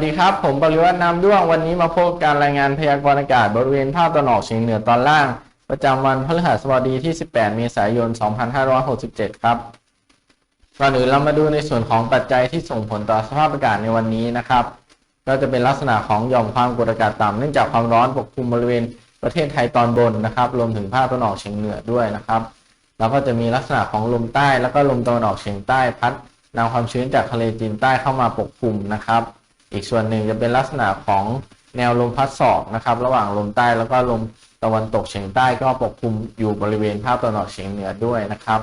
สดีครับ ผมปริวัตินามด้วงวันนี้มาพบกับการรายงานพยากรณ์อากาศบริเวณภาคตะวันออกเฉียงเหนือตอนล่าง ประจำวันพฤหัสบดีที่ 18 เมษายน 2567 ครับก่อนอื่นเรามาดูในส่วนของปัจจัยที่ส่งผลต่อสภาพอากาศในวันนี้นะครับ ก็จะเป็นลักษณะของหย่อมความกดอากาศต่ำเนื่องจากความร้อนปกคลุมบริเวณประเทศไทยตอนบนนะครับรวมถึงภาคตะวันออกเฉียงเหนือด้วยนะครับแล้วก็จะมีลักษณะของลมใต้ แล้วก็ลมตะวันออกเฉียงใต้พัดนำความชื้นจากทะเลจีนใต้เข้ามาปกคลุมนะครับ อีกส่วนหนึ่งจะเป็นลักษณะของแนวลมพัดศอกนะครับ ระหว่างลมใต้แล้วก็ลมตะวันตกเฉียงใต้ก็ปกคลุมอยู่บริเวณภาคตะวันออกเฉียงเหนือด้วยนะครับ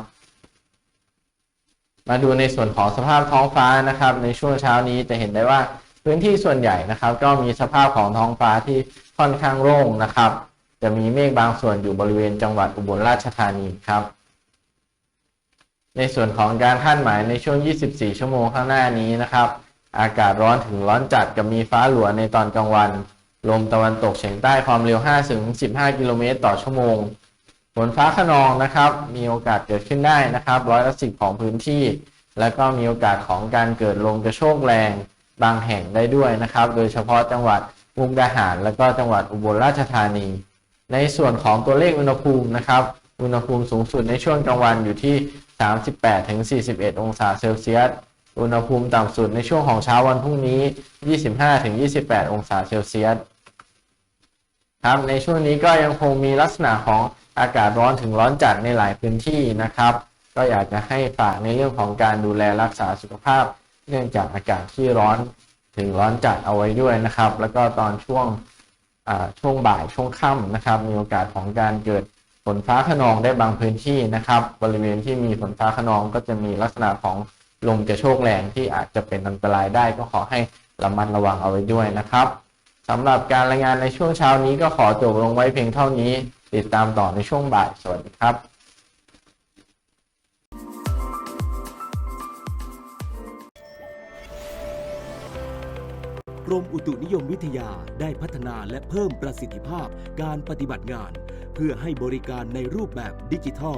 มาดูในส่วนของสภาพท้องฟ้านะครับ ในช่วงเช้านี้จะเห็นได้ว่าพื้นที่ส่วนใหญ่นะครับ ก็มีสภาพของท้องฟ้าที่ค่อนข้างโล่งนะครับ จะมีเมฆบางส่วนอยู่บริเวณจังหวัดอุบลราชธานีครับ ในส่วนของการคาดหมายในช่วง 24 ชั่วโมงข้างหน้านี้นะครับ อากาศร้อนถึงร้อนจัดกับมีฟ้าหลัวในตอนกลางวัน ลมตะวันตกเฉียงใต้ความเร็ว 5-15 กิโลเมตรต่อชั่วโมง ฝนฟ้าขนองนะครับ มีโอกาสเกิดขึ้นได้นะครับร้อยละสิบของพื้นที่ แล้วก็มีโอกาสของการเกิดลมกระโชกแรงบางแห่งได้ด้วยนะครับ โดยเฉพาะจังหวัดมุกดาหาร แล้วก็จังหวัดอุบลราชธานี ในส่วนของตัวเลขอุณหภูมินะครับ อุณหภูมิสูงสุดในช่วงกลางวันอยู่ที่ 38ถึง41 องศาเซลเซียส อุณหภูมิต่ำสุดในช่วงของเช้าวันพรุ่งนี้ 25ถึง28 องศาเซลเซียส ครับ ในช่วงนี้ก็ยังคงมีลักษณะของอากาศร้อนถึงร้อนจัดในหลายพื้นที่นะครับ ก็อยากจะให้ฝากในเรื่องของการดูแลรักษาสุขภาพ เนื่องจากอากาศที่ร้อนถึงร้อนจัดเอาไว้ด้วยนะครับ แล้วก็ตอนช่วงช่วงบ่ายช่วงค่ำนะครับ มีโอกาสของการเกิดฝนฟ้าขนองได้บางพื้นที่นะครับ บริเวณที่มีฝนฟ้าขนองก็จะมีลักษณะของ ลมกระโชกแรงที่อาจจะเป็นอันตรายได้ก็ขอให้ระมัดระวังเอาไว้ด้วยนะครับสำหรับการรายงานในช่วงเช้านี้ก็ขอจบลงไว้เพียงเท่านี้ ติดตามต่อในช่วงบ่ายสวัสดีครับกรมอุตุนิยมวิทยาได้พัฒนาและเพิ่มประสิทธิภาพการปฏิบัติงาน เพื่อให้บริการในรูปแบบดิจิทัล